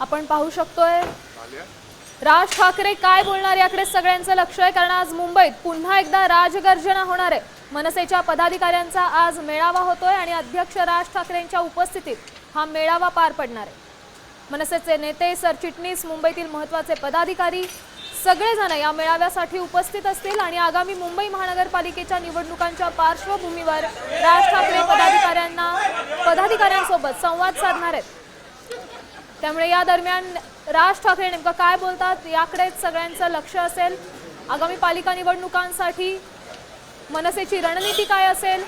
आपण पाहू शकतोय. राज ठाकरे काय बोलणार याकडे सगळ्यांचं लक्ष आहे कारण आज मुंबईत पुन्हा एकदा राजगर्जना होणार आहे. मनसेच्या पदाधिकाऱ्यांचा आज मेळावा होतोय आणि अध्यक्ष राज ठाकरेंच्या उपस्थितीत हा मेळावा पार पडणार आहे. मनसेचे नेते सरचिटणीस मुंबईतील महत्त्वाचे पदाधिकारी सगळेजण या मेळाव्यासाठी उपस्थित असतील आणि आगामी मुंबई महानगरपालिकेच्या निवडणुकांच्या पार्श्वभूमीवर राज ठाकरे पदाधिकाऱ्यांना पदाधिकाऱ्यांसोबत संवाद साधणार आहेत. त्यामुळे या दरम्यान राज ठाकरे नेमकं काय बोलतात याकडेच सगळ्यांचं लक्ष असेल. आगामी पालिका निवडणुकांसाठी मनसेची रणनीती काय असेल?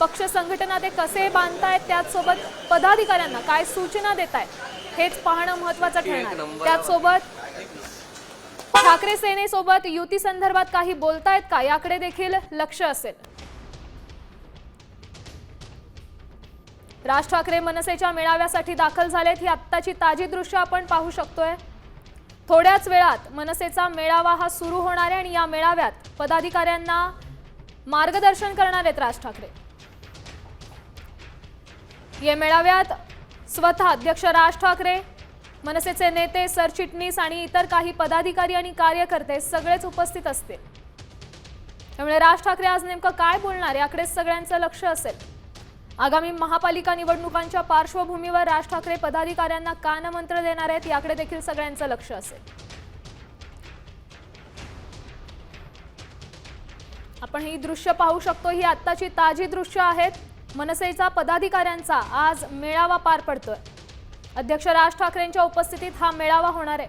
पक्ष संघटना ते कसे बांधतायत? त्याचसोबत पदाधिकाऱ्यांना काय सूचना देत आहेत हेच पाहणं महत्वाचं ठरणार. त्याचसोबत ठाकरे सेनेसोबत युती संदर्भात काही बोलतायत का? याकडे देखील लक्ष असेल. राज ठाकरे मनसेच्या मेळाव्यासाठी दाखल झालेत ही आत्ताची ताजी दृश्य आपण पाहू शकतोय. थोड्याच वेळात मनसेचा मेळावा हा सुरू होणार आहे आणि या मेळाव्यात पदाधिकाऱ्यांना मार्गदर्शन करणार आहेत राज ठाकरे. या मेळाव्यात स्वतः अध्यक्ष राज ठाकरे मनसेचे नेते सरचिटणीस आणि इतर काही पदाधिकारी आणि कार्यकर्ते सगळेच उपस्थित असतील. त्यामुळे राज ठाकरे आज नेमकं काय बोलणार याकडेच सगळ्यांचं लक्ष असेल. आगामी महापालिका निवडणुकांच्या पार्श्वभूमीवर राज ठाकरे पदाधिकाऱ्यांना कानमंत्र देणार आहेत याकडे देखील सगळ्यांचं लक्ष असेल. आपण ही दृश्य पाहू शकतो ही आत्ताची ताजी दृश्य आहेत. मनसेचा पदाधिकाऱ्यांचा आज मेळावा पार पडतोय. अध्यक्ष राज ठाकरेंच्या उपस्थितीत हा मेळावा होणार आहे.